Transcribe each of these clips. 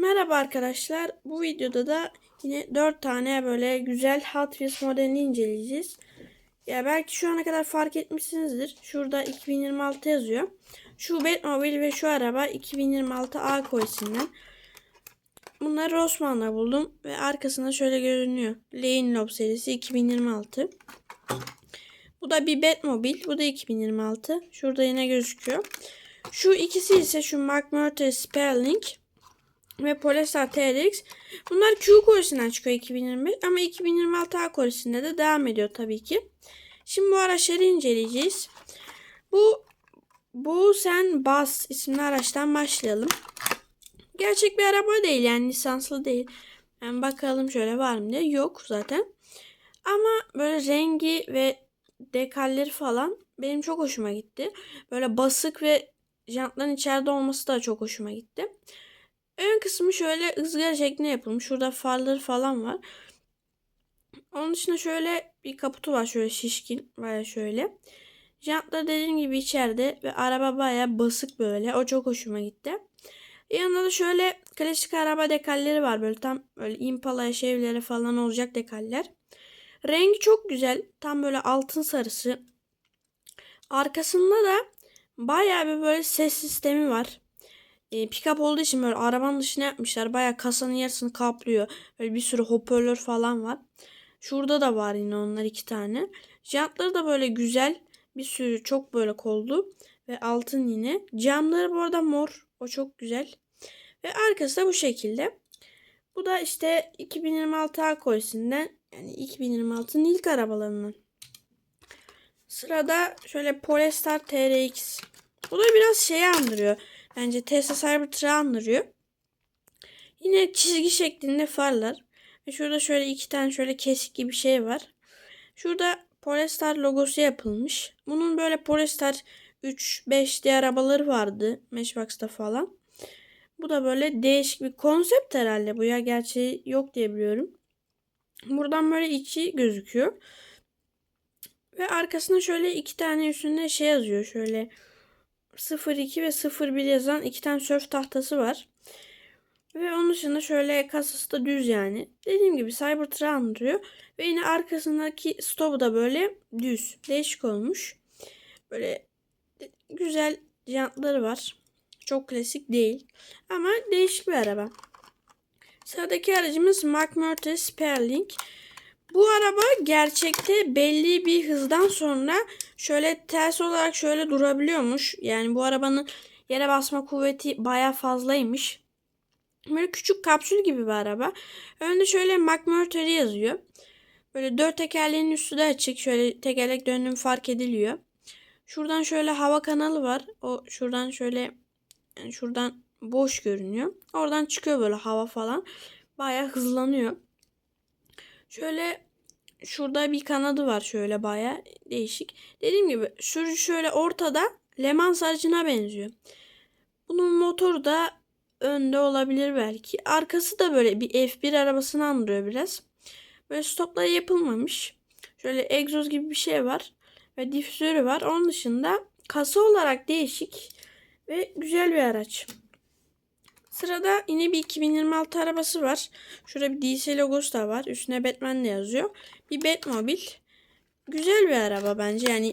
Merhaba arkadaşlar. Bu videoda da yine 4 tane böyle güzel Hot Wheels modelini inceleyeceğiz. Ya belki şu ana kadar fark etmişsinizdir. Şurada 2026 yazıyor. Şu Batmobile ve şu araba 2026 A koyisinden. Bunları Rossmann'da buldum ve arkasında şöyle görünüyor. Lane Lob serisi 2026. Bu da bir Batmobile. Bu da 2026. Şurada yine gözüküyor. Şu ikisi ise şu McMurtry Sperling ve Polestar TRX. Bunlar Q kolisinden çıkıyor 2025 ama 2026 A kolisinde de devam ediyor tabii ki. Şimdi bu araçları inceleyeceğiz. Bu bu sen Bas isimli araçtan başlayalım. Gerçek bir araba değil yani lisanslı değil. Yani bakalım şöyle var mı diye. Yok zaten. Ama böyle rengi ve dekalleri falan benim çok hoşuma gitti. Böyle basık ve jantların içeride olması da çok hoşuma gitti. Ön kısmı şöyle ızgara şeklinde yapılmış. Şurada farları falan var. Onun dışında şöyle bir kaputu var şöyle şişkin. Baya şöyle. Jantlar dediğim gibi içeride ve araba baya basık böyle. O çok hoşuma gitti. Yanında da şöyle klasik araba dekalleri var. Böyle tam böyle Impala şevleri falan olacak dekaller. Rengi çok güzel. Tam böyle altın sarısı. Arkasında da baya bir böyle ses sistemi var. E, pick-up olduğu için böyle arabanın dışına yapmışlar. Baya kasanın yarısını kaplıyor. Böyle bir sürü hoparlör falan var. Şurada da var yine onlar iki tane. Jantları da böyle güzel. Bir sürü çok böyle koldu. Ve altın yine. Camları bu arada mor. O çok güzel. Ve arkası da bu şekilde. Bu da işte 2026 A yani 2026'nın ilk arabalarından. Sırada şöyle Polestar TRX. Bu da biraz şeyi andırıyor. Bence Tesla Cybertruck'ı andırıyor. Yine çizgi şeklinde farlar. Ve şurada şöyle iki tane şöyle kesik gibi şey var. Şurada Polestar logosu yapılmış. Bunun böyle Polestar 3, 5 diye arabaları vardı. Matchbox'ta falan. Bu da böyle değişik bir konsept herhalde bu ya. Gerçeği yok diye biliyorum. Buradan böyle içi gözüküyor. Ve arkasında şöyle iki tane üstünde şey yazıyor. Şöyle 02 ve 01 yazan iki tane sörf tahtası var. Ve onun dışında şöyle kasası da düz yani. Dediğim gibi Cybertruck andırıyor. Ve yine arkasındaki stopu da böyle düz. Değişik olmuş. Böyle güzel jantları var. Çok klasik değil. Ama değişik bir araba. Sıradaki aracımız McMurtry Sperling. Bu araba gerçekte belli bir hızdan sonra şöyle ters olarak şöyle durabiliyormuş. Yani bu arabanın yere basma kuvveti baya fazlaymış. Böyle küçük kapsül gibi bir araba. Önde şöyle McMurtry yazıyor. Böyle dört tekerleğin üstü de açık. Şöyle tekerlek döndüğüm fark ediliyor. Şuradan şöyle hava kanalı var. O şuradan şöyle yani şuradan boş görünüyor. Oradan çıkıyor böyle hava falan. Baya hızlanıyor. Şöyle şurada bir kanadı var şöyle baya değişik. Dediğim gibi sürücü şöyle ortada Le Mans aracına benziyor. Bunun motoru da önde olabilir belki. Arkası da böyle bir F1 arabasını andırıyor biraz. Böyle stopları yapılmamış. Şöyle egzoz gibi bir şey var. Ve difüzörü var. Onun dışında kasa olarak değişik ve güzel bir araç. Sırada yine bir 2026 arabası var. Şurada bir DC logosu da var. Üstüne Batman de yazıyor. Bir Batmobile. Güzel bir araba bence. Yani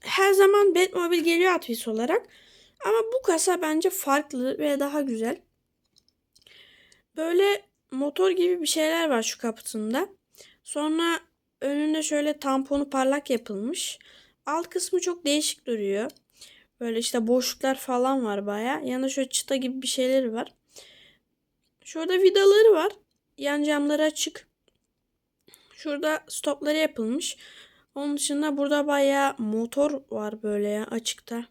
her zaman Batmobile geliyor Hot olarak. Ama bu kasa bence farklı ve daha güzel. Böyle motor gibi bir şeyler var şu kaputunda. Sonra önünde şöyle tamponu parlak yapılmış. Alt kısmı çok değişik duruyor. Böyle işte boşluklar falan var baya. Yanında şöyle çıta gibi bir şeyleri var. Şurada vidaları var. Yan camları açık. Şurada stopları yapılmış. Onun dışında burada baya motor var böyle ya açıkta.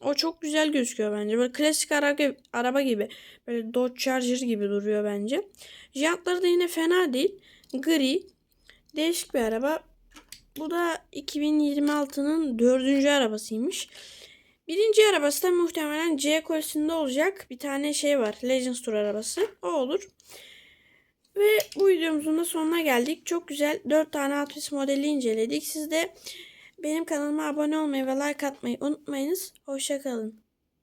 O çok güzel gözüküyor bence. Böyle klasik araba, araba gibi. Böyle Dodge Charger gibi duruyor bence. Jantları da yine fena değil. Gri. Değişik bir araba. Bu da 2026'nın dördüncü arabasıymış. Birinci arabası da muhtemelen C kolisinde olacak. Bir tane şey var. Legends Tour arabası. O olur. Ve bu videomuzun da sonuna geldik. Çok güzel 4 tane Wheels modeli inceledik. Siz de benim kanalıma abone olmayı ve like atmayı unutmayınız. Hoşçakalın.